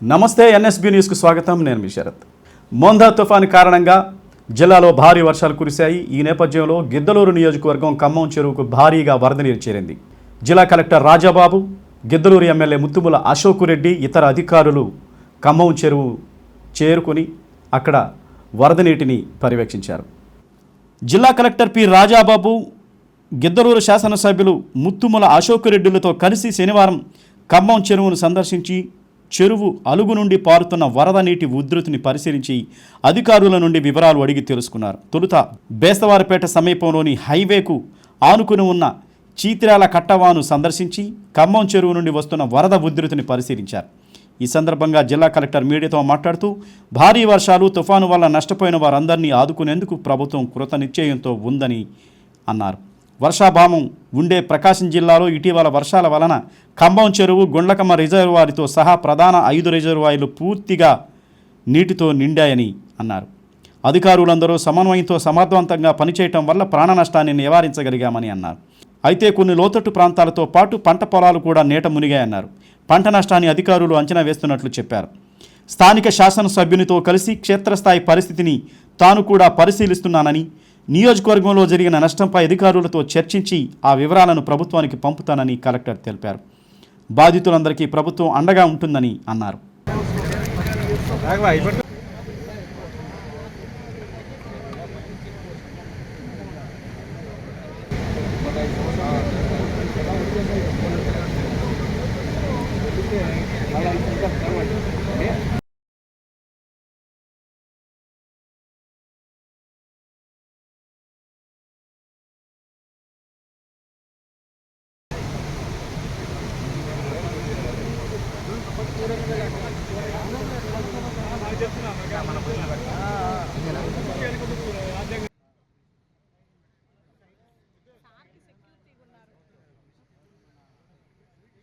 నమస్తే ఎన్ఎస్బి న్యూస్కు స్వాగతం. నేను మీ శరత్. మొందా తుఫాను కారణంగా జిల్లాలో భారీ వర్షాలు కురిశాయి. ఈ నేపథ్యంలో గిద్దలూరు నియోజకవర్గం ఖమ్మం చెరువుకు భారీగా వరద నీరు చేరింది. జిల్లా కలెక్టర్ రాజాబాబు గిద్దలూరు ఎమ్మెల్యే ముత్తుముల అశోక్ రెడ్డి ఇతర అధికారులు ఖమ్మం చెరువు చేరుకుని అక్కడ వరద నీటిని పర్యవేక్షించారు. జిల్లా కలెక్టర్ పి. రాజాబాబు గిద్దలూరు శాసనసభ్యులు ముత్తుముల అశోక్ రెడ్డిలతో కలిసి శనివారం ఖమ్మం చెరువును సందర్శించి చెరువు అలుగు నుండి పారుతున్న వరద నీటి ఉధృతిని పరిశీలించి అధికారుల నుండి వివరాలు అడిగి తెలుసుకున్నారు. తొలుత బేస్తవారిపేట సమీపంలోని హైవేకు ఆనుకుని ఉన్న చీతిరాల కట్టవాను సందర్శించి ఖమ్మం చెరువు నుండి వస్తున్న వరద ఉధృతిని పరిశీలించారు. ఈ సందర్భంగా జిల్లా కలెక్టర్ మీడియాతో మాట్లాడుతూ భారీ వర్షాలు తుఫాను వల్ల నష్టపోయిన వారందరినీ ఆదుకునేందుకు ప్రభుత్వం కృత నిశ్చయంతో ఉందని అన్నారు. వర్షాభావం ఉండే ప్రకాశం జిల్లాలో ఇటీవల వర్షాల వలన ఖమ్మం చెరువు గుండ్లకమ్మ రిజర్వాయర్తో సహా ప్రధాన ఐదు రిజర్వాయర్లు పూర్తిగా నీటితో నిండాయని అన్నారు. అధికారులందరూ సమన్వయంతో సమర్థవంతంగా పనిచేయటం వల్ల ప్రాణ నష్టాన్ని నివారించగలిగామని అన్నారు. అయితే కొన్ని లోతట్టు ప్రాంతాలతో పాటు పంట పొలాలు కూడా నీట మునిగాయన్నారు. పంట నష్టాన్ని అధికారులు అంచనా వేస్తున్నట్లు చెప్పారు. స్థానిక శాసనసభ్యునితో కలిసి క్షేత్రస్థాయి పరిస్థితిని తాను కూడా పరిశీలిస్తున్నానని నియోజకవర్గంలో జరిగిన నష్టంపై అధికారులతో చర్చించి ఆ వివరాలను ప్రభుత్వానికి పంపుతానని కలెక్టర్ తెలిపారు. బాధితులందరికీ ప్రభుత్వం అండగా ఉంటుందని అన్నారు. చెప్తున్నా